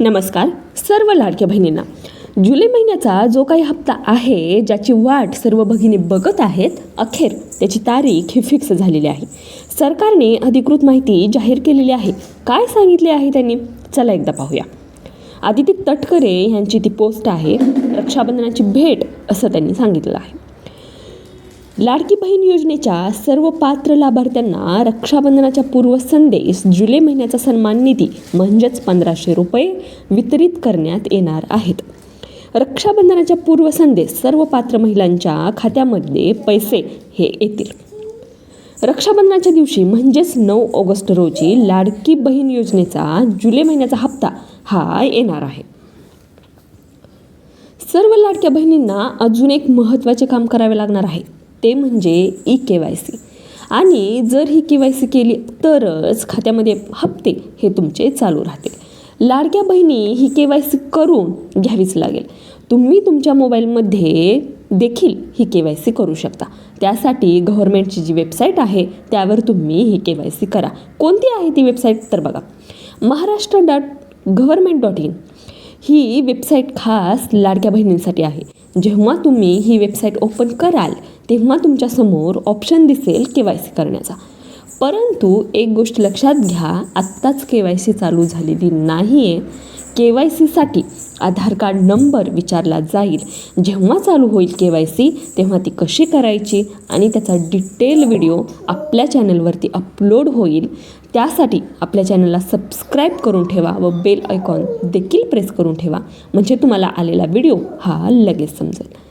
नमस्कार सर्व लाडक्या बहिणींना. जुलै महिन्याचा जो काही हप्ता आहे ज्याची वाट सर्व भगिनी बघत आहेत अखेर त्याची तारीख ही फिक्स झालेली आहे. सरकारने अधिकृत माहिती जाहीर केलेली आहे. काय सांगितले आहे त्यांनी? चला एकदा पाहूया. आदिती तटकरे यांची ती पोस्ट आहे रक्षाबंधनाची भेट असं त्यांनी सांगितलं आहे. लाडकी बहीण योजनेच्या सर्व पात्र लाभार्थ्यांना रक्षाबंधनाच्या पूर्वसंदेश जुलै महिन्याचा सन्मान निधी म्हणजेच पंधराशे रुपये वितरित करण्यात येणार आहेत. रक्षाबंधनाच्या पूर्वसंदेश सर्व पात्र महिलांच्या खात्यामध्ये पैसे हे येतील. रक्षाबंधनाच्या दिवशी म्हणजेच नऊ ऑगस्ट रोजी लाडकी बहीण योजनेचा जुलै महिन्याचा हप्ता हा येणार आहे. सर्व लाडक्या बहिणींना अजून एक महत्त्वाचे काम करावे लागणार आहे. ते म्हणजे ई के वाय सी. आणि जर ही के वाय सी केली तरच खात्यामध्ये हप्ते हे तुमचे चालू राहतील. लाडक्या बहिणी ही के वाय सी करून घ्यावीच लागेल. तुम्ही तुमच्या मोबाईलमध्ये देखील ही के वाय सी करू शकता. त्यासाठी गव्हर्मेंटची जी वेबसाईट आहे त्यावर तुम्ही ही के वाय सी करा. कोणती आहे ती वेबसाईट? तर बघा Maharashtra dot government dot in he website खास लाडक्या बहिणींसाठी आहे. जेव्हा तुम्ही ही वेबसाईट ओपन कराल तेव्हा तुमच्यासमोर ऑप्शन दिसेल के वाय सी करण्याचा. परंतु एक गोष्ट लक्षात घ्या आत्ताच के वाय सी चालू झालेली नाही आहे के वाय सीसाठी आधार कार्ड नंबर विचारला जाईल. जेव्हा चालू होईल के वाय सी तेव्हा ती कशी करायची आणि त्याचा डिटेल व्हिडिओ आपल्या चॅनलवरती अपलोड होईल. त्यासाठी आपल्या चॅनलला सबस्क्राईब करून ठेवा व बेल आयकॉन देखील प्रेस करून ठेवा. म्हणजे तुम्हाला आलेला व्हिडिओ हा लगेच समजेल.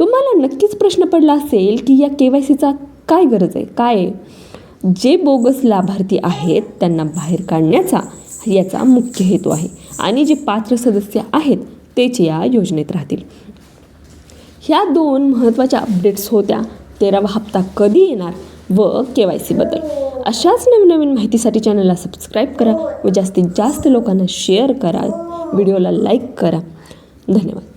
तुम्हाला नक्कीच प्रश्न पडला असेल की या के वाय सीचा काय गरज आहे? काय आहे? जे बोगस लाभार्थी आहेत त्यांना बाहेर काढण्याचा याचा मुख्य हेतू आहे. आणि जे पात्र सदस्य आहेत तेच या योजनेत राहतील. ह्या दोन महत्त्वाच्या अपडेट्स होत्या. तेरावा हप्ता कधी येणार व के वाय सीबद्दल अशाच नवनवीन माहितीसाठी चॅनलला सबस्क्राईब करा व जास्तीत जास्त लोकांना शेअर करा. व्हिडिओला लाईक करा. धन्यवाद.